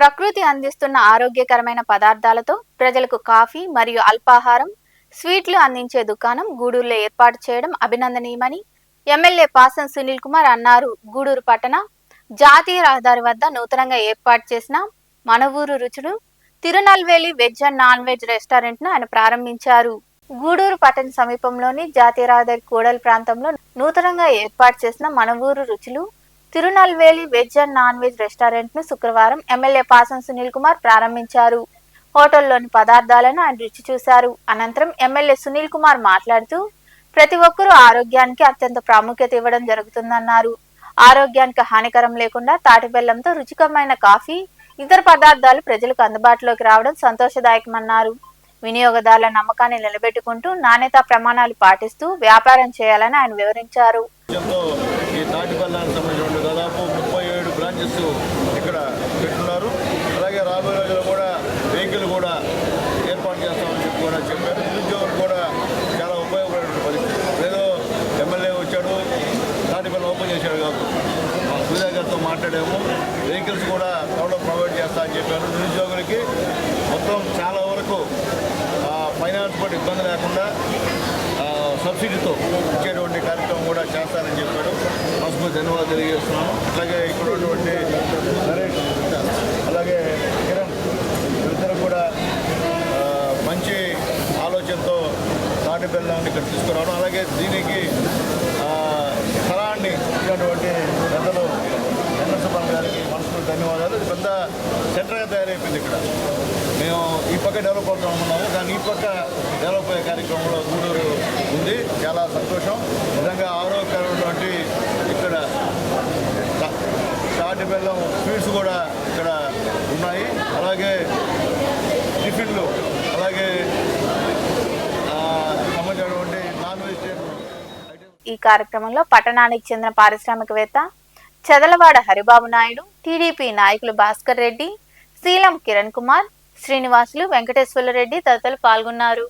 ప్రకృతి అందిస్తున్న ఆరోగ్యకరమైన పదార్థాలతో ప్రజలకు కాఫీ మరియు అల్పాహారం స్వీట్లు అందించే దుకాణం గూడూరులో ఏర్పాటు చేయడం అభినందనీయమని ఎమ్మెల్యే పాసం సునీల్ కుమార్ అన్నారు. గూడూరు పట్టణ జాతీయ రహదారి వద్ద నూతనంగా ఏర్పాటు చేసిన మనవూరు రుచులు Tirunelveli veg and non veg రెస్టారెంట్ను ఆయన ప్రారంభించారు. గూడూరు పట్టణ సమీపంలోని జాతీయ రహదారి కూడలి ప్రాంతంలో నూతనంగా ఏర్పాటు చేసిన మనవూరు రుచులు Tirunelveli veg and non veg రెస్టారెంట్ను శుక్రవారం ఎమ్మెల్యే పాసం సునీల్ కుమార్ ప్రారంభించారు. హోటల్లోని పదార్థాలను ఆయన రుచి చూశారు. అనంతరం ఎమ్మెల్యే సునీల్ కుమార్ మాట్లాడుతూ ప్రతి ఒక్కరూ ఆరోగ్యానికి అత్యంత ప్రాముఖ్యత ఇవ్వడం జరుగుతుందన్నారు. ఆరోగ్యానికి హానికరం లేకుండా తాటి బెల్లంతో రుచికరమైన కాఫీ ఇతర పదార్థాలు ప్రజలకు అందుబాటులోకి రావడం సంతోషదాయకమన్నారు. వినియోగదారుల నమ్మకాన్ని నిలబెట్టుకుంటూ నాణ్యతా ప్రమాణాలు పాటిస్తూ వ్యాపారం చేయాలని ఆయన వివరించారు. ఏడు ఇక్కడ పెట్టున్నారు. అలాగే రాబోయే రోజుల్లో కూడా వెహికల్ కూడా ఏర్పాటు చేస్తామని చెప్పి కూడా చెప్పారు. నిరుద్యోగులు కూడా చాలా ఉపయోగపడేటువంటి పరిస్థితి. ఏదో ఎమ్మెల్యే వచ్చాడు తాటిపల్లి ఓపెన్ చేశాడు కాదు. మా సూర్య గారితో మాట్లాడాము. వెహికల్స్ కూడా త్వరలో ప్రొవైడ్ చేస్తా అని చెప్పారు. నిరుద్యోగులకి మొత్తం చాలా వరకు ఫైనాన్స్ కూడా ఇబ్బంది లేకుండా సబ్సిడీతో ఇచ్చేటువంటి కార్యక్రమం కూడా చేస్తారని చెప్పాడు మనస్ఫూర్తి ధన్యవాదాలు తెలియజేస్తున్నాము. అలాగే ఇక్కడ ఉన్నటువంటి నరేష్ అలాగే కిరణ్ కూడా మంచి ఆలోచనతో తాటి బెల్లాన్ని ఇక్కడ తీసుకురావడం. అలాగే దీనికి స్థలాన్ని ఇచ్చినటువంటి పెద్దలు ఎన్ఎస్ఎఫ్ గారికి మనస్ఫూర్తి ధన్యవాదాలు. ఇది పెద్ద సెంటర్గా తయారైపోయింది ఇక్కడ. మేము ఈ పక్క డెవలప్ అవుతాం అనుకున్నాము కానీ ఈ పక్క డెవలప్ అయ్యే కార్యక్రమంలో గూడూరు ఉంది. చాలా సంతోషం. నిజంగా ఆరో ఇక్కడ తా- తాటి బెల్లం స్వీట్స్ కూడా ఇక్కడ ఉన్నాయి. అలాగే టిఫిన్లు అలాగే సంబంధించినటువంటి నాన్ వెజిటేరియన్ ఈ కార్యక్రమంలో పట్టణానికి చెందిన పారిశ్రామికవేత్త చదలవాడ హరిబాబు నాయుడు టీడీపీ నాయకులు భాస్కర్ రెడ్డి శీలం కిరణ్ కుమార్ శ్రీనివాసులు వెంకటేశ్వర్ల రెడ్డి తదితరులు పాల్గొన్నారు.